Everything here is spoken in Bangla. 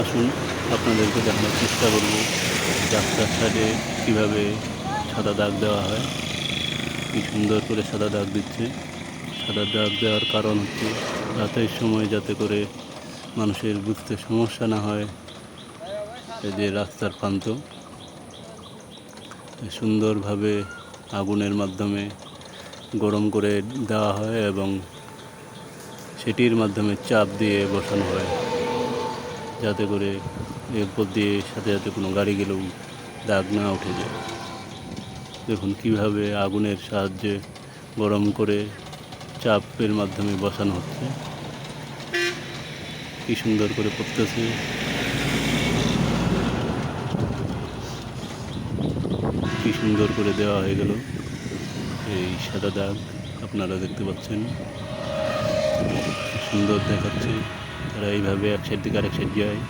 আসুন, আপনাদেরকে দেখানোর চেষ্টা করব রাস্তার সাইডে কীভাবে সাদা দাগ দেওয়া হয়। কি সুন্দর করে সাদা দাগ দিচ্ছে। সাদা দাগ দেওয়ার কারণ হচ্ছে রাতের সময় যাতে করে মানুষের বুঝতে সমস্যা না হয়। এই যে রাস্তার প্রান্ত, সুন্দরভাবে আগুনের মাধ্যমে গরম করে দেওয়া হয় এবং সেটির মাধ্যমে চাপ দিয়ে বসানো হয়। যাতে করে এরপর দিয়ে সাথে সাথে কোনো গাড়ি গেলেও দাগ না উঠে যায়। দেখুন কীভাবে আগুনের সাহায্যে গরম করে চাপের মাধ্যমে বসানো হচ্ছে। কি সুন্দর করে পড়তেছে। কি সুন্দর করে দেওয়া হয়ে গেল এই সাদা দাগ। আপনারা দেখতে পাচ্ছেন। সুন্দর দেখাচ্ছে। তারা এইভাবে এক সাইড থেকে আরেক সাইড যায়